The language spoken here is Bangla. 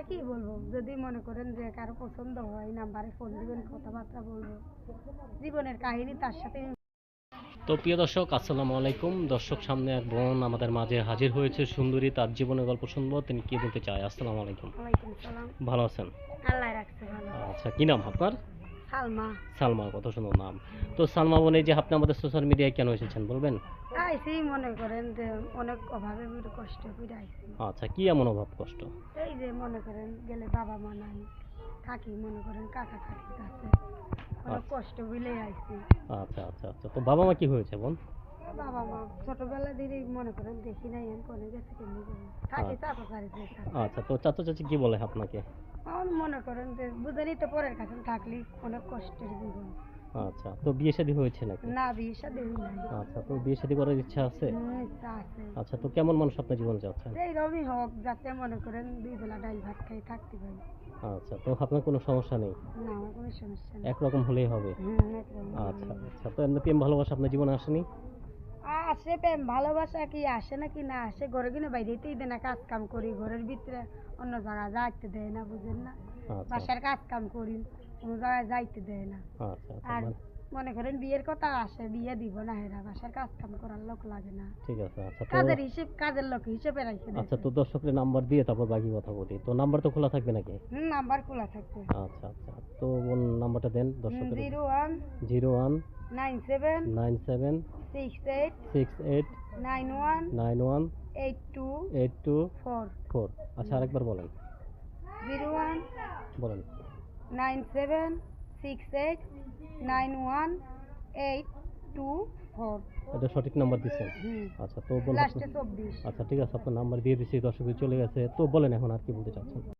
আর কি বলব? যদি মনে করেন যে কারও পছন্দ হয় নাম্বারে ফোন দিবেন কথাবার্তা বলব জীবনের কাহিনী তার সাথে তো প্রিয় দর্শক আসসালামু আলাইকুম। দর্শক সামনে এক বোন আমাদের মাঝে হাজির হয়েছে। সুন্দরী তার জীবনের গল্প শুনব। তিনি কি বলতে চায়? আসসালামু আলাইকুম। ভালো আছেন? আল্লাহ রাখছে ভালো। আচ্ছা কি নাম আপনার? সালমা। সালমা কত সুন্দর নাম। তো সালমা বোন এই যে আপনি আমাদের সোশ্যাল মিডিয়ায় কেন এসেছেন বলবেন? আইসি মনে করেন যে অনেক অভাবে কষ্ট করে আইসি আচ্ছা কি এমন অভাব কষ্ট? এই যে মনে করেন গেলে বাবা মা নাই থাকি মনে করেন কাকা কাকি কাছে। অনেক আচ্ছা। কষ্ট বিলে আইসি আচ্ছা আচ্ছা আচ্ছা। তো বাবা মা কি হয়েছে বোন? বাবা মা ছোটবেলা মনে করেন দেখি নাই আমি কোনে গেছে কেমনি করে থাকি আচ্ছা। চাপা বাড়িতে আচ্ছা তো চাচা চাচি কি বলে আপনাকে? আমার মনে করেন যে বুঝেনি তো পরের কাছে থাকলি অনেক কষ্টের জীবন। আচ্ছা তো বিয়ে শাদী হয়েছে নাকি? না বিয়ে সাথে নাই আচ্ছা তো বিয়ে শাদী করার ইচ্ছা আছে? ইচ্ছা আছে। আচ্ছা তো কেমন মানুষ আপনার জীবন চাচ্ছেন এইরকমই হোক যাতে মনে করেন দুই বেলা ডাল ভাত খাই থাকতে পারি। আচ্ছা তো আপনার কোনো সমস্যা নেই? না আমার কোনো সমস্যা নেই। একরকম হলেই হবে। আচ্ছা আচ্ছা তো এমনি প্রেম ভালোবাসা আপনার জীবনে আসেনি? আসে প্রেম ভালোবাসা কি আসে না কি না আসে? ঘরে কিনে বাইরেতেই দেয় না কাজ কাম করি ঘরের ভিতরে অন্য জায়গায় যাইতে দেয় না বুঝেন না? আচ্ছা। বাসার কাজ কাম করি অন্য জায়গায় যাইতে দেয় না। আচ্ছা আচ্ছা। আর মানে- করেন বিয়ের কথা আসে বিয়ে দিব না হেরা বাসার কাজ কাম করার লোক লাগে না। ঠিক আছে আচ্ছা কাজের হিসেব কাজের লোক হিসেবে রাখে আচ্ছা তো দর্শকের নাম্বার দিয়ে তারপর বাকি কথা বলি। তো নাম্বার তো খোলা থাকবে নাকি? হুম নাম্বার খোলা থাকবে। আচ্ছা আচ্ছা তো বোন নাম্বারটা দেন দর্শকের zero one zero one nine seven nine seven six eight six eight nine one nine one eight two eight two four. Four. আচ্ছা আরেকবার বলেন। জিরো ওয়ান বলেন। Nine seven six eight nine one eight two four এটা সঠিক নাম্বার দিচ্ছেন আচ্ছা তো বলেন আচ্ছা ঠিক আছে আপনার নাম্বার দিয়ে দিচ্ছি দর্শক চলে গেছে। তো বলেন এখন আর কি বলতে চাচ্ছেন।